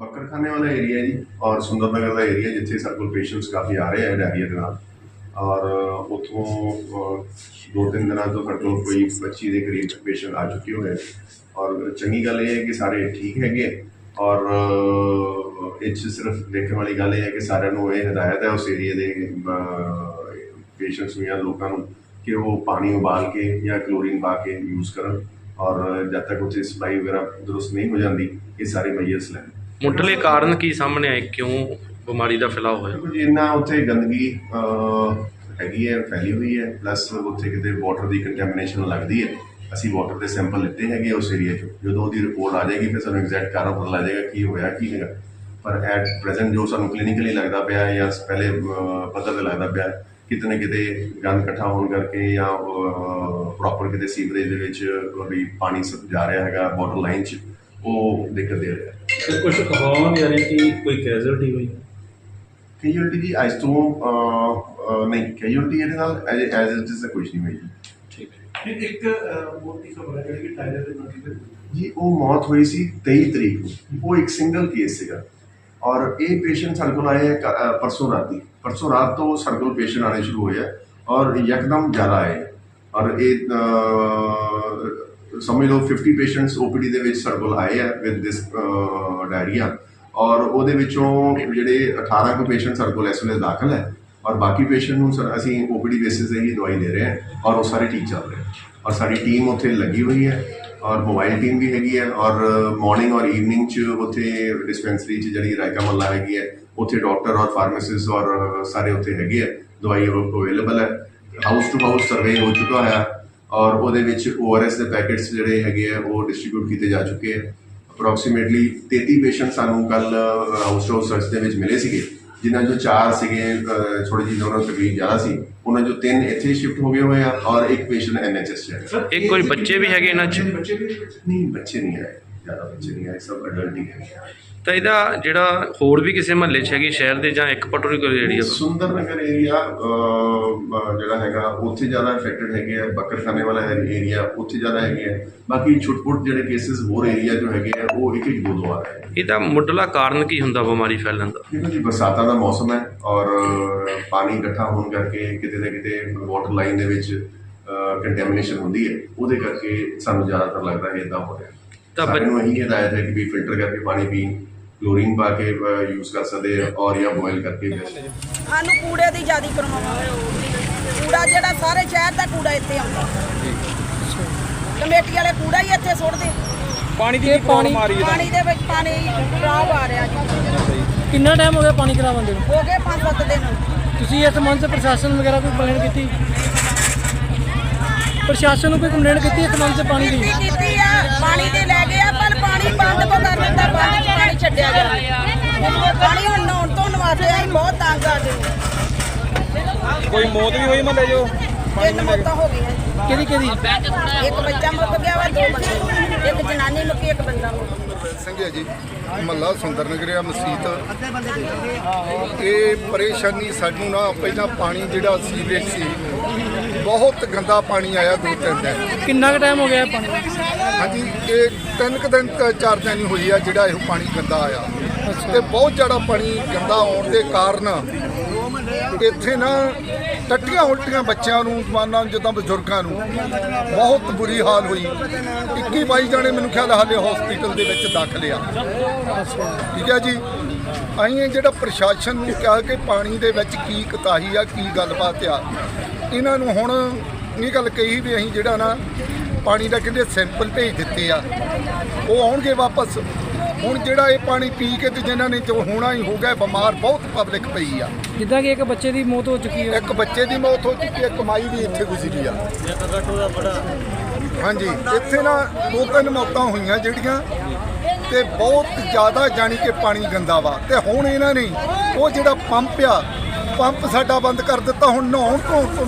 ਬੱਕਰਖਾਨੇ ਵਾਲਾ ਏਰੀਆ ਜੀ ਔਰ ਸੁੰਦਰਨਗਰ ਦਾ ਏਰੀਆ ਜਿੱਥੇ ਸਾਡੇ ਕੋਲ ਪੇਸ਼ੈਂਟਸ ਕਾਫੀ ਆ ਰਹੇ ਆ ਡਾਇਰੀਆ ਦੇ ਨਾਲ। ਔਰ ਉਥੋਂ ਦੋ ਤਿੰਨ ਦਿਨਾਂ ਤੋਂ ਸਾਡੇ ਕੋਲ ਕੋਈ 25 ਦੇ ਕਰੀਬ ਪੇਸ਼ੈਂਟ ਆ ਚੁੱਕੇ ਹੋਏ ਔਰ ਚੰਗੀ ਗੱਲ ਇਹ ਹੈ ਕਿ ਸਾਰੇ ਠੀਕ ਹੈਗੇ ਔਰ ਇਹ 'ਚ ਸਿਰਫ ਦੇਖਣ ਵਾਲੀ ਗੱਲ ਇਹ ਹੈ ਕਿ ਸਾਰਿਆਂ ਨੂੰ ਇਹ ਹਦਾਇਤ ਹੈ ਉਸ ਏਰੀਆ ਦੇ ਪੇਸ਼ੈਂਟਸ ਨੂੰ ਜਾਂ ਲੋਕਾਂ ਨੂੰ ਕਿ ਉਹ ਪਾਣੀ ਉਬਾਲ ਕੇ ਜਾਂ ਕਲੋਰੀਨ ਪਾ ਕੇ ਯੂਜ਼ ਕਰਨ। ਔਰ ਜਦ ਤੱਕ ਉੱਥੇ ਸਪਲਾਈ ਵਗੈਰਾ ਦਰੁਸਤ ਨਹੀਂ ਹੋ ਜਾਂਦੀ ਇਹ ਸਾਰੇ ਮਈਅਰਸ ਲੈਣ ਮੁੱਢਲੇ ਕਾਰਨ ਕੀ ਸਾਹਮਣੇ ਆਏ? ਕਿਉਂ ਬਿਮਾਰੀ ਦਾ ਫੈਲਾਅ ਹੋਇਆ? ਜੀ ਇੰਨਾ ਉੱਥੇ ਗੰਦਗੀ ਹੈਗੀ ਹੈ ਫੈਲੀ ਹੋਈ ਹੈ ਪਲੱਸ ਉੱਥੇ ਕਿਤੇ ਵਾਟਰ ਦੀ ਕੰਟੈਮੀਨੇਸ਼ਨ ਲੱਗਦੀ ਹੈ। ਅਸੀਂ ਵਾਟਰ ਦੇ ਸੈਂਪਲ ਲਿੱਤੇ ਹੈਗੇ ਉਸ ਏਰੀਆ 'ਚੋਂ। ਜਦੋਂ ਉਹਦੀ ਰਿਪੋਰਟ ਆ ਜਾਏਗੀ ਫਿਰ ਸਾਨੂੰ ਐਗਜ਼ੈਕਟ ਕਾਰਨ ਪਤਾ ਲੱਗ ਜਾਏਗਾ ਕੀ ਹੋਇਆ ਕੀ ਹੈਗਾ। ਪਰ ਐਟ ਪ੍ਰੈਜ਼ੈਂਟ ਜੋ ਸਾਨੂੰ ਕਲੀਨਿਕਲੀ ਲੱਗਦਾ ਪਿਆ ਹੈ ਜਾਂ ਪਹਿਲੇ ਪਤਾ ਤੇ ਲੱਗਦਾ ਪਿਆ ਕਿਤੇ ਨਾ ਕਿਤੇ ਗੰਦ ਇਕੱਠਾ ਹੋਣ ਕਰਕੇ ਜਾਂ ਪ੍ਰੋਪਰ ਕਿਤੇ ਸੀਵਰੇਜ ਦੇ ਵਿੱਚ ਵੀ ਪਾਣੀ ਸ- ਜਾ ਰਿਹਾ ਹੈਗਾ ਵਾਟਰ ਲਾਈਨ 'ਚ ਉਹ ਦਿੱਕਤ ਦੇ ਰਿਹਾ। ਤੇ ਕੁਝ ਅਫਵਾਹਾਂ ਰਹੀਆਂ ਕਿ ਕੋਈ ਕੈਜ਼ੁਅਲਟੀ ਹੋਈ? ਕੈਜੂਅਲਟੀ ਦੀ ਅੱਜ ਤੋਂ ਨਹੀਂ ਕੈਜੂਅਲਟੀ ਇਹਦੇ ਨਾਲ ਐਜ਼ ਇਟ ਇਜ਼ ਕੁਝ ਨਹੀਂ ਹੋਈ। ਠੀਕ ਇੱਕ ਮੋਟੀ ਖਬਰ ਹੈ ਜਿਹੜੀ ਕਿ ਟਾਇਲਰ ਦੇ ਨਾਲ ਦੀ ਜੀ ਉਹ ਮੌਤ ਹੋਈ ਸੀ 23 ਤਰੀਕ ਨੂੰ। ਉਹ ਇੱਕ ਸਿੰਗਲ ਕੇਸ ਸੀਗਾ। ਔਰ ਇਹ ਪੇਸ਼ੈਂਟ ਸਾਡੇ ਕੋਲ ਆਏ ਹੈ ਕ- ਪਰਸੋਂ ਰਾਤੀ। ਪਰਸੋਂ ਰਾਤ ਤੋਂ ਸਾਡੇ ਕੋਲ ਪੇਸ਼ੈਂਟ ਆਣੇ ਸ਼ੁਰੂ ਹੋਏ ਹੈ ਔਰ ਯਕਦਮ ਜ਼ਿਆਦਾ ਆਏ। ਔਰ ਇਹ ਸਮਝ ਲਓ 50 ਪੇਸ਼ੈਂਟਸ ਓਪੀਡੀ ਦੇ ਵਿੱਚ ਸਾਡੇ ਕੋਲ ਆਏ ਹੈ ਵਿਦ ਦਿਸ ਡਾਇਰੀਆ ਔਰ ਉਹਦੇ ਵਿੱਚੋਂ ਜਿਹੜੇ 18 ਕੁ ਪੇਸ਼ੈਂਟ ਸਾਡੇ ਕੋਲ ਇਸ ਵੇਲੇ ਦਾਖਲ ਹੈ ਔਰ ਬਾਕੀ ਪੇਸ਼ੈਂਟ ਨੂੰ ਸਰ ਅਸੀਂ ਓਪੀਡੀ ਬੇਸਿਸ ਤੇ ਹੀ ਦਵਾਈ ਦੇ ਰਹੇ ਹਾਂ ਔਰ ਉਹ ਸਾਰੇ ਠੀਕ ਚੱਲ ਰਹੇ ਔਰ ਸਾਡੀ ਟੀਮ ਉੱਥੇ ਲੱਗੀ ਹੋਈ ਹੈ ਔਰ ਮੋਬਾਈਲ ਟੀਮ ਵੀ ਹੈਗੀ ਹੈ ਔਰ ਮਾਰਨਿੰਗ ਔਰ ਈਵਨਿੰਗ ਚ ਉੱਥੇ ਡਿਸਪੈਂਸਰੀ ਚ ਜਿਹੜੀ ਰਾਇਕਾ ਮੱਲਾ ਹੈਗੀ ਹੈ, ਉੱਥੇ ਡਾਕਟਰ ਔਰ ਫਾਰਮਾਸਿਸਟ ਔਰ ਸਾਰੇ ਉੱਥੇ ਹੈਗੇ ਹੈ, ਦਵਾਈ ਅਵੇਲੇਬਲ ਹੈ। ਹਾਊਸ ਟੂ ਹਾਊਸ ਸਰਵੇ ਹੋ ਚੁੱਕਾ ਹੈ ਔਰ ਉਹਦੇ ਵਿੱਚ ORS ਦੇ ਪੈਕੇਟਸ ਜਿਹੜੇ ਹੈਗੇ ਆ ਉਹ ਡਿਸਟ੍ਰੀਬਿਊਟ ਕੀਤੇ ਜਾ ਚੁੱਕੇ ਹੈ। ਅਪਰੋਕਸੀਮੇਟਲੀ 33 ਪੇਸ਼ੈਂਟ ਸਾਨੂੰ ਕੱਲ ਹਾਊਸ ਟੂ ਹਾਊਸ ਸਰਚ ਦੇ ਵਿੱਚ ਮਿਲੇ ਸੀਗੇ। ਜਿਨ੍ਹਾਂ ਚੋਂ ਚਾਰ ਸੀਗੇ ਥੋੜੀ ਜਿਹੀ ਉਹਨਾਂ ਨੂੰ ਤਕਲੀਫ ਜ਼ਿਆਦਾ ਸੀ ਉਹਨਾਂ ਚੋਂ ਤਿੰਨ ਇੱਥੇ ਸ਼ਿਫਟ ਹੋ ਗਏ ਹੋਏ ਆ ਔਰ ਇੱਕ ਪੇਸ਼ੈਂਟ ਐਨਐਚਐਸ ਚ ਹੈ ਇਹ ਕੋਈ ਬੱਚੇ ਵੀ ਹੈਗੇ ਇਹਨਾਂ 'ਚ? ਬੱਚੇ ਵੀ। ਨਹੀਂ ਬੱਚੇ ਨਹੀਂ ਆਏ ਜ਼ਿਆਦਾ ਬੱਚੇ ਨਹੀਂ ਆਏ ਸਭ ਅਡਲਟ ਹੀ ਹੈ ਤਾਂ ਇਹਦਾ ਜਿਹੜਾ ਹੋਰ ਵੀ ਕਿਸੇ ਮਹੱਲੇ 'ਚ ਹੈਗੀ ਸ਼ਹਿਰ ਦੇ ਜਾਂ ਇੱਕ particular area Sundar Nagar area ਜਿਹੜਾ ਹੈਗਾ ਉੱਥੇ ਜ਼ਿਆਦਾ ਇਫੈਕਟਡ ਹੈਗੇ ਆ। ਬੱਕਰਖਾਨੇ ਵਾਲਾ ਏਰੀਆ ਉੱਥੇ ਜ਼ਿਆਦਾ ਹੈਗੇ ਆ। ਬਾਕੀ ਛੁੱਟ-ਪੁੱਟ ਜਿਹੜੇ ਕੇਸਿਸ ਹੋਰ ਏਰੀਆ ਜੋ ਹੈਗੇ ਆ ਉਹ ਇੱਕ ਇੱਕ ਦੋ ਦੋ ਆ ਰਹੇ ਇਹਦਾ ਮੁੱਢਲਾ ਕਾਰਨ ਕੀ ਹੁੰਦਾ ਬਿਮਾਰੀ ਫੈਲਣ ਦਾ? ਦੇਖੋ ਜੀ ਬਰਸਾਤਾਂ ਦਾ ਮੌਸਮ ਹੈ ਔਰ ਪਾਣੀ ਇਕੱਠਾ ਹੋਣ ਕਰਕੇ ਕਿਤੇ ਨਾ ਕਿਤੇ ਵਾਟਰ ਲਾਈਨ ਦੇ ਵਿੱਚ ਕੰਟੈਮੀਨੇਸ਼ਨ ਹੁੰਦੀ ਹੈ। ਉਹਦੇ ਕਰਕੇ ਸਾਨੂੰ ਜ਼ਿਆਦਾਤਰ ਲੱਗਦਾ ਹੈ ਇਦਾਂ ਹੋ ਰਿਹਾ। ਤਾਂ ਬੱਚ- ਨੂੰ ਇਹੀ ਹਦਾਇਤ ਹੈ ਕਿ ਵੀ ਫਿਲਟਰ ਕਰਕੇ ਪਾਣੀ ਪੀਣ ਕਲੋਰੀਨ ਪਾ ਕੇ ਯੂਜ਼ ਕਰ ਸਕਦੇ ਆ ਔਰ ਜਾਂ ਬੋਇਲ ਕਰਕੇ ਵੀ ਸਾਨੂੰ ਕੂੜੇ ਦੀ ਜਿਆਦੀ ਕਰਵਾਵਾਂਗੇ ਕੂੜਾ ਜਿਹੜਾ ਸਾਰੇ ਸ਼ਹਿਰ ਦਾ ਕੂੜਾ ਇੱਥੇ ਆਉਂਦਾ। ਕਮੇਟੀ ਵਾਲੇ ਕੂੜਾ ਹੀ ਇੱਥੇ ਸੁੱਟਦੇ। ਪਾਣੀ ਦੀ ਪਾਣੀ ਪਾਣੀ ਦੇ ਵਿੱਚ ਪਾਣੀ ਖਰਾਬ ਆ ਰਿਹਾ ਜੀ। ਕਿੰਨਾ ਟਾਈਮ ਹੋ ਗਿਆ ਪਾਣੀ ਖਰਾਬ ਹੁੰਦੇ ਨੂੰ? ਹੋ ਗਏ 5-7 ਦਿਨ। ਤੁਸੀਂ ਇਸ ਸੰਬੰਧ 'ਚ ਪ੍ਰਸ਼ਾਸਨ ਵਗੈਰਾ ਕੋਈ ਕੰਪਲੇਂਟ ਕੀਤੀ? ਪ੍ਰਸ਼ਾਸਨ ਨੂੰ ਕੋਈ ਕੰਪਲੇਂਟ ਕੀਤੀ ਇਸ ਸੰਬੰਧ 'ਚ ਪਾਣੀ ਦੀ? ਕੀਤੀ ਕੀਤੀ ਆ ਪਾਣੀ ਦੇ ਲੈ ਗਏ ਆ ਪਰ ਪਾਣੀ ਬੰਦ ਕੋ ਕਰ ਦਿੱਤਾ ਬਾਅਦ 'ਚ ਪਾਣੀ ਛੱਡਿਆ ਗਿਆ। ਪਾਣੀ ਹੁਣ ਨਹਾਉਣ ਤੋਂ ਨਵਾਤੇ ਆ ਬਹੁਤ ਤੰਗ ਆ ਜੀ ਕੋਈ ਮੌਤ ਵੀ ਹੋਈ ਮਹੱਲੇ 'ਚੋਂ? ਤਿੰਨ ਮੌਤਾਂ ਹੋ ਗਈਆਂ। ਜੀ। ਕਿਹਦੀ ਕਿਹਦੀ? ਇੱਕ ਬੱਚਾ ਮੁੱਕ ਗਿਆ ਵਾ ਦੋ ਬੰਦੇ ਇੱਕ ਜਨਾਨੀ ਮੁੱਕੀ ਇੱਕ ਬੰਦਾ ਮੁੱਕ ਗਿਆ। ਸਿੰਘ ਹੈ ਜੀ ਮਹੱਲਾ ਸੁੰਦਰ ਨਗਰਿਆ ਮਸਜਿਦ ਇਹ ਪਰੇਸ਼ਾਨੀ ਸਾਨੂੰ ਨਾ ਪਹਿਲਾਂ ਪਾਣੀ ਜਿਹੜਾ ਸੀਵਰੇਜ ਸੀ ਬਹੁਤ ਗੰਦਾ ਪਾਣੀ ਆਇਆ ਦੋ ਤਿੰਨ ਦਿਨ। ਕਿੰਨਾ ਕੁ ਟਾਈਮ ਹੋ ਗਿਆ ਇਹ ਪਾਣੀ? ਹਾਂਜੀ ਇਹ ਤਿੰਨ ਕੁ ਦਿਨ ਕ- ਚਾਰ ਦਿਨ ਹੀ ਹੋਈ ਆ ਜਿਹੜਾ ਇਹ ਪਾਣੀ ਗੰਦਾ ਆਇਆ। ਤੇ ਬਹੁਤ ਜ਼ਿਆਦਾ ਪਾਣੀ ਗੰਦਾ ਆਉਣ ਦੇ ਕਾਰਨ ਇੱਥੇ ਨਾ ਟੱਟੀਆਂ ਉਲਟੀਆਂ ਬੱਚਿਆਂ ਨੂੰ ਜਵਾਨਾਂ ਨੂੰ ਜਿੱਦਾਂ ਬਜ਼ੁਰਗਾਂ ਨੂੰ ਬਹੁਤ ਬੁਰੀ ਹਾਲ ਹੋਈ। 21 22 ਜਾਣੇ ਮੈਨੂੰ ਖਿਆਲ ਹਾਲੇ ਹਸਪੀਟਲ ਦੇ ਵਿੱਚ ਦਾਖਲ ਆ। ਠੀਕ ਹੈ ਜੀ? ਅਸੀਂ ਇਹ ਜਿਹੜਾ ਪ੍ਰਸ਼ਾਸਨ ਨੂੰ ਕਿਹਾ ਕਿ ਪਾਣੀ ਦੇ ਵਿੱਚ ਕੀ ਕਤਾਹੀ ਆ ਕੀ ਗੱਲਬਾਤ ਆ ਇਹਨਾਂ ਨੂੰ ਹੁਣ ਇਹ ਗੱਲ ਕਹੀ ਵੀ ਅਸੀਂ ਜਿਹੜਾ ਨਾ ਪਾਣੀ ਦਾ ਕਹਿੰਦੇ ਸੈਂਪਲ ਭੇਜ ਦਿੱਤੇ ਆ। ਉਹ ਆਉਣਗੇ ਵਾਪਸ। ਹੁਣ ਜਿਹੜਾ ਇਹ ਪਾਣੀ ਪੀ ਕੇ ਤੇ ਜਿਨ੍ਹਾਂ ਨੇ ਜੋ ਹੋਣਾ ਹੀ ਹੋ ਗਿਆ ਬਿਮਾਰ ਬਹੁਤ ਪਬਲਿਕ ਪਈ ਆ। ਜਿੱਦਾਂ ਕਿ ਇੱਕ ਬੱਚੇ ਦੀ ਮੌਤ ਹੋ ਚੁੱਕੀ ਹੈ। ਇੱਕ ਬੱਚੇ ਦੀ ਮੌਤ ਹੋ ਚੁੱਕੀ ਹੈ ਕਮਾਈ ਵੀ ਇੱਥੇ ਗੁਜ਼ਰੀ ਆ। ਹਾਂਜੀ ਇੱਥੇ ਨਾ ਦੋ ਤਿੰਨ ਮੌਤਾਂ ਹੋਈਆਂ ਜਿਹੜੀਆਂ ਤੇ ਬਹੁਤ ਜ਼ਿਆਦਾ ਜਾਣੀ ਕਿ ਪਾਣੀ ਗੰਦਾ ਵਾ। ਤੇ ਹੁਣ ਇਹਨਾਂ ਨੇ ਉਹ ਜਿਹੜਾ ਪੰਪ ਆ ਪੰਪ ਸਾਡਾ ਬੰਦ ਕਰ ਦਿੱਤਾ ਹੁਣ ਨਹਾਉਣ ਧੋਣ ਤੋਂ